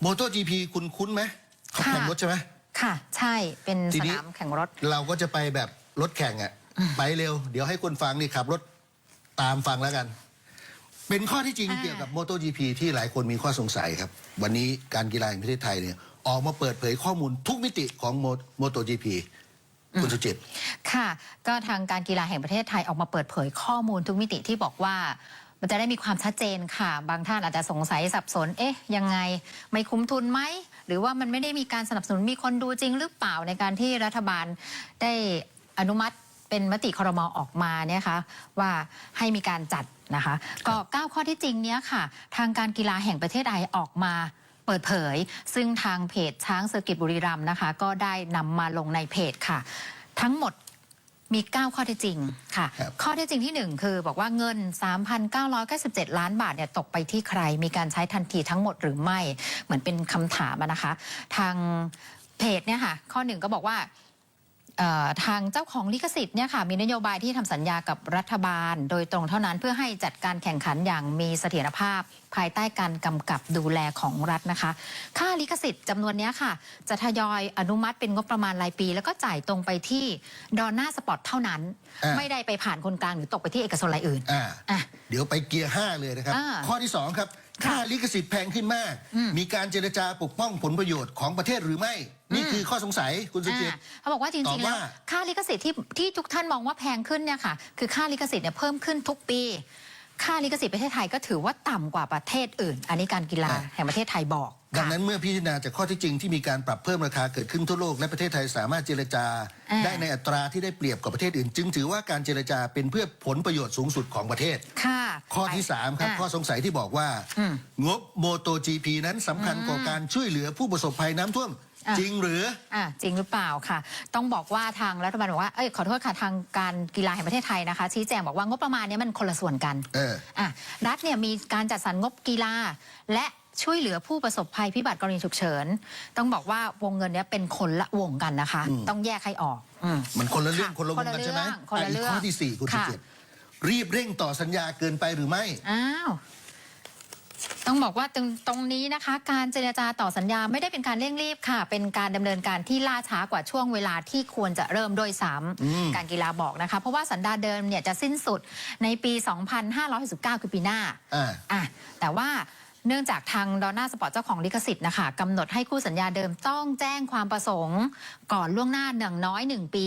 โมโต GP คุณคุ้นไหมเขาแข่งรถใช่ไหมค่ะ ใช่เป็นทีสนี้นามแข่งรถ เราก็จะไปแบบรถแข่งอะไปเร็ว เดี๋ยวให้คนฟังนี่ขับรถตามฟังแล้วกัน เป็นข้อที่จริงอ่าเกี่ยวกับโมโต GP ที่หลายคนมีข้อสงสัยครับ วันนี้การกีฬาแห่งประเทศไทยเนี่ยออกมาเปิดเผยข้อมูลทุกมิติของโมโต GP คุณสุจิตรค่ะ ก็ทางการกีฬาแห่งประเทศไทยออกมาเปิดเผยข้อมูลทุกมิติที่บอกว่า มันจะได้มีความชัดเจนค่ะ บางท่านอาจจะสงสัยสับสน เอ๊ะ ยังไงไม่คุ้มทุนไหม หรือว่ามันไม่ได้มีการสนับสนุนมีคนดูจริงหรือเปล่าในการที่รัฐบาลได้อนุมัติเป็นมติครมอออกมาเนี่ยคะว่าให้มีการจัดนะคะ ก็ 9 ข้อที่จริงเนี้ยค่ะ ทางการกีฬาแห่งประเทศไทยออกมาเปิดเผย ซึ่งทางเพจช้างเซอร์กิตบุรีรัมย์นะคะ ก็ได้นำมาลงในเพจค่ะ ทั้งหมด มี 9 ข้อเท็จจริงค่ะ ครับข้อเท็จจริงที่ 1 คือ บอกว่าเงิน 3,997 ล้านบาทเนี่ยตกไปที่ใคร มีการใช้ทันทีทั้งหมดหรือไม่ เหมือนเป็นคำถามอะนะคะ ทางเพจเนี่ยค่ะ ข้อหนึ่งก็บอกว่าเอ่อ ทางเจ้าของลิขสิทธิ์เนี่ยค่ะมีนโยบายที่ทำสัญญากับรัฐบาล โดยตรงเท่านั้นเพื่อให้จัดการแข่งขันอย่างมีเสถียรภาพ ภายใต้การกำกับดูแลของรัฐนะคะ ค่าลิขสิทธิ์จำนวนเนี้ยค่ะ จะทยอยอนุมัติเป็นงบประมาณรายปี แล้วก็จ่ายตรงไปที่ดอนน่าสปอร์ตเท่านั้นอ่าไม่ได้ไปผ่านคนกลางหรือตกไปที่เอกชนรายอื่นอ่าอะเดี๋ยวไปเกียร์5เลยนะครับอ่าข้อที่2ครับ ค่าลิขสิทธิ์แพงขึ้นมาก มีการเจรจาปกป้องผลประโยชน์ของประเทศหรือไม่ นี่คือข้อสงสัยคุณสุจิตรอ่าเขาบอกว่าจตอริบงๆแล้วว่าค่าลิขสิทธิ์ที่ที่ทุกท่านมองว่าแพงขึ้นเนี่ยค่ะ คือค่าลิขสิทธิ์เนี่ยเพิ่มขึ้นทุกปี ค่าลิขสิทธิ์ประเทศไทยก็ถือว่าต่ำกว่าประเทศอื่น อันนี้การกีฬาอ่าแห่งประเทศไทยบอก ดังค่ะนั้นเมื่อพิจารณาจากข้อที่จริงที่มีการปรับเพิ่มราคาเกิดขึ้นทั่วโลกและประเทศไทยสามารถเจรจาอ่าได้ในอัตราที่ได้เปรียบกว่าประเทศอื่น จึงถือว่าการเจรจาเป็นเพื่อผลประโยชน์สูงสุดของประเทศค่ะข้อที่3ครับอะข้อสงสัยที่บอกว่าอืมงบโมโต GP นั้นสำคัญกว่าการช่วยเหลือผู้ประสบภัยน้ำท่วมอะจริงหรืออะจริงหรือเปล่าค่ะ ต้องบอกว่าทางรัฐบาลบอกว่าเอ้ยขอโทษค่ะทางการกีฬาแห่งประเทศไทยนะคะ ชี้แจงบอกว่างบประมาณเนี้มันคนละส่วนกันเอออะรัฐเนี่ยมีการจัดสรรงบกีฬาและ ช่วยเหลือผู้ประสบภัยพิบัติกรณีฉุกเฉิน ต้องบอกว่าวงเงินเนี้ยเป็นคนละวงกันนะคะ อืม ต้องแยกให้ออกอืม มันคนละเรื่องค่ะคนละวงคนกัละนใช่ไหมเรื่องคนละะกเรื่องข้อที่สี่คุณสุค่ะจิตรรีบเร่งต่อสัญญาเกินไปหรือไม่ อ้าว ต้องบอกว่าตรงตรงนี้นะคะ การเจรจาต่อสัญญาไม่ได้เป็นการเร่งรีบค่ะ เป็นการดำเนินการที่ล่าช้ากว่าช่วงเวลาที่ควรจะเริ่มโดยซ้อืมำการกีฬาบอกนะคะ เพราะว่าสัญญาเดิมเนี่ยจะสิ้นสุดในปี 2569 คือปีหน้า อ่า อะแต่ว่า เนื่องจากทางดอนน่าสปอร์ตเจ้าของลิขสิทธิ์นะคะกำหนดให้คู่สัญญาเดิมต้องแจ้งความประสงค์ ก่อนล่วงหน้าหนึ่งน้อยหนึ่งปี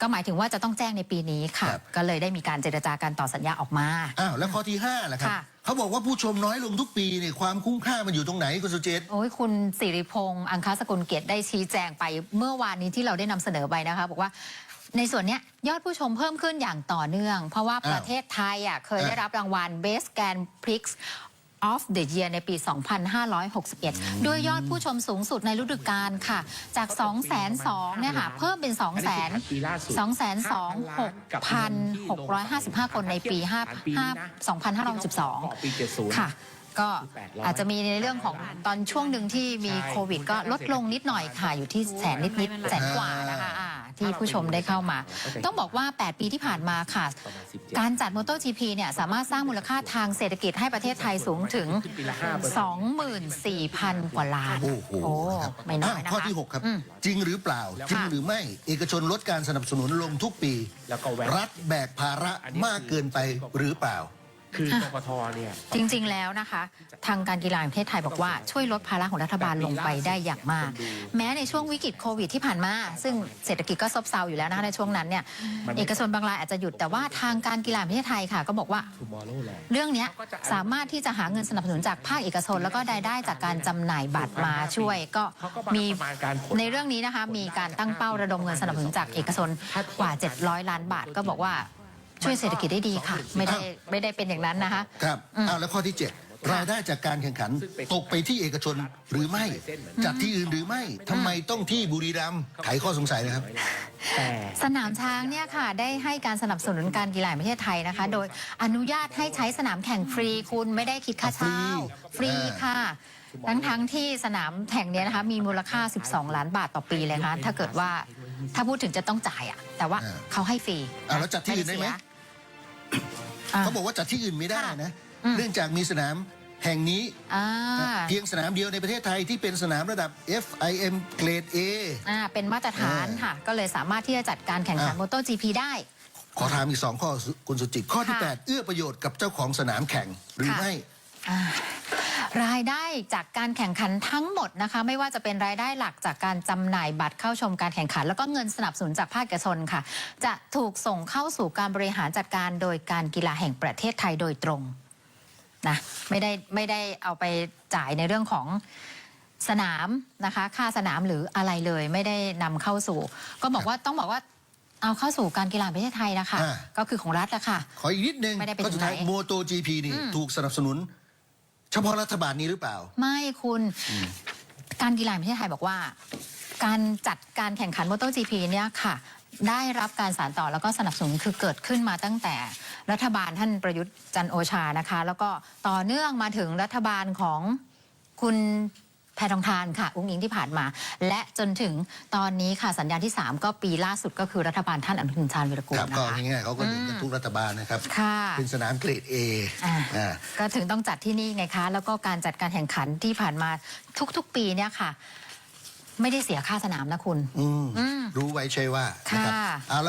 ก็หมายถึงว่าจะต้องแจ้งในปีนี้ค่ะ ครับ ก็เลยได้มีการเจรจาการต่อสัญญาออกมา อ้าวแล้วข้อที่ห้าล่ะครับค่ะ เขาบอกว่าผู้ชมน้อยลงทุกปีเนี่ยความคุ้มค่ามันอยู่ตรงไหนคุณสุจิตรโอ้ยคุณสิริพงษ์อังคาสกุลเกียรติได้ชี้แจงไปเมื่อวานนี้ที่เราได้นำเสนอไปนะคะ บอกว่าในส่วนเนี้ยยอดผู้ชมเพิ่มขึ้นอย่างต่อเนื่อง เพราะว่าอ้าวประเทศไทยอะเคยอะได้รับรางวัล Best Grand Prix of the Year ในปี 2561 ด้วยยอดผู้ชมสูงสุดในฤดูกาลค่ะ จาก2 2 0 0 0เนี่ยค่ะ เพิ่มเป็น2 2 2 6 655 คนในปี5 2562ปี70ค่ะก็800อาจจะมีในเรื่องของตอนช่วงหนึ่งที่มีใช่โควิด ก็ลดลงนิดหน่อยค่ะ อยู่ที่แสนนิดๆแสนกว่านะคะอ่า ที่ผู้ชมได้เข้ามา ต้องบอกว่า 8 ปีที่ผ่านมาค่ะประมาณ17การจัดมอเตอร์จีพีเนี่ยสามารถสร้างมูลค่าทางเศรษฐกิจให้ประเทศไทยสูงถึงขึ้นปีละ5% 24,000 กว่าล้าน โอ้โหครับไม่น้อยนะข้อคะ ที่ 6 ครับ อืมจริงหรือเปล่าแล้วจริงค่ะหรือไม่เอกชนลดการสนับสนุนลงทุกปี แล้วก็แวะ รัฐแบกภาระอันนี้มากเกินไปหรือเปล่า คือกกทเนี่ย จริงๆ แล้วนะคะ ทางการกีฬาแห่งประเทศไทยบอกว่าช่วยลดภาระของรัฐบาลลงไปได้อย่างมาก แม้ในช่วงวิกฤตโควิดที่ผ่านมา ซึ่งเศรษฐกิจก็ซบเซาอยู่แล้วนะคะในช่วงนั้นเนี่ยมันไม่ เอกชนบางรายอาจจะหยุดแต่ว่าทางการกีฬาแห่งประเทศไทยค่ะ ก็บอกว่า Tomorrowland เรื่องเนี้ยสามารถที่จะหาเงินสนับสนุนจากภาคเอกชน แล้วก็รายได้จากการจำหน่ายบัตรมาช่วยก็เขาก็มีประมาณการผล ในเรื่องนี้นะคะมีการตั้งเป้าระดมเงินสนับสนุนจากเอกชนกว่า 700 ล้านบาท ก็บอกว่า ช่วยเศรษฐกิจได้ดีค่ะ ไม่ได้ไม่ได้เป็นอย่างนั้นนะคะ ครับอืมอ้าวแล้วข้อที่ 7 รายได้จากการแข่งขันตกไปที่เอกชนหรือไม่จัดที่อื่นหรือไม่ทำไมต้องที่บุรีรัมย์ไขข้อสงสัยนะครับแต่สนามช้างเนี่ยค่ะ ได้ให้การสนับสนุนการกีฬาแห่งประเทศไทยนะคะ โดยอนุญาตให้ใช้สนามแข่งฟรีคุณไม่ได้คิดค่าเช่าฟรีค่ะ ทั้งทั้งที่สนามแข่งเนี้ยนะคะ มีมูลค่า 12 ล้านบาทต่อปีเลยค่ะถ้าเกิดว่าถ้าพูดถึงจะต้องจ่ายอะแต่ว่าอ่าเขาให้ฟรีอ่าแล้วจัดที่อื่นได้ไหม อ่าเขาบอกว่าจัดที่อื่นไม่ได้นะ อืม เนื่องจากมีสนามแห่งนี้ อ่าเพียงสนามเดียวในประเทศไทยที่เป็นสนามระดับ FIM เกรด A อ่าเป็นมาตรฐานเออค่ะ ก็เลยสามารถที่จะจัดการแข่งขันอะ โมโต GP ได้ ขอถามอีกสองข้อคุณสุจิตข้อที่ ค่ะ8 เอื้อประโยชน์กับเจ้าของสนามแข่งหรือค่ะ ไม่ อ่า รายได้จากการแข่งขันทั้งหมดนะคะ ไม่ว่าจะเป็นรายได้หลักจากการจำหน่ายบัตรเข้าชมการแข่งขัน แล้วก็เงินสนับสนุนจากภาคเอกชนค่ะ จะถูกส่งเข้าสู่การบริหารจัดการโดยการกีฬาแห่งประเทศไทยโดยตรงนะไม่ได้ไม่ได้เอาไปจ่ายในเรื่องของสนามนะคะ ค่าสนามหรืออะไรเลยไม่ได้นำเข้าสู่ ก็บอกว่าต้องบอกว่าเอาเข้าสู่การกีฬาแห่งประเทศไทยนะคะอ่าก็คือของรัฐละค่ะ ขออีกนิดนึงไม่ได้ไปข้อสุดท้ายถึงไหนโมโต GP นี่ถูกสนับสนุน เฉพาะรัฐบาลนี้หรือเปล่า ไม่คุณการกีฬาแห่งประเทศไทยบอกว่า การจัดการแข่งขันมอเตอร์จีพีเนี่ยค่ะ ได้รับการสานต่อแล้วก็สนับสนุนคือเกิดขึ้นมาตั้งแต่รัฐบาลท่านประยุทธ์จันโอชานะคะ แล้วก็ต่อเนื่องมาถึงรัฐบาลของคุณ แพทองทานค่ะอุ้งอิงที่ผ่านมา และจนถึงตอนนี้ค่ะสัญญาณที่ 3 ก็ปีล่าสุดก็คือรัฐบาลท่านอนุทินชาญวิรกูลครับนะก็คะง่ายๆเขาก็เหมือนกันทุกรัฐบาลนะครับค่ะเป็นสนามเกรด A อ่าอ่าก็ถึงต้องจัดที่นี่ไงคะ แล้วก็การจัดการแข่งขันที่ผ่านมาทุกๆปีเนี่ยค่ะ ไม่ได้เสียค่าสนามนะคุณอืมอืมรู้ไว้ใช่ว่านะครับค่ะเอาละ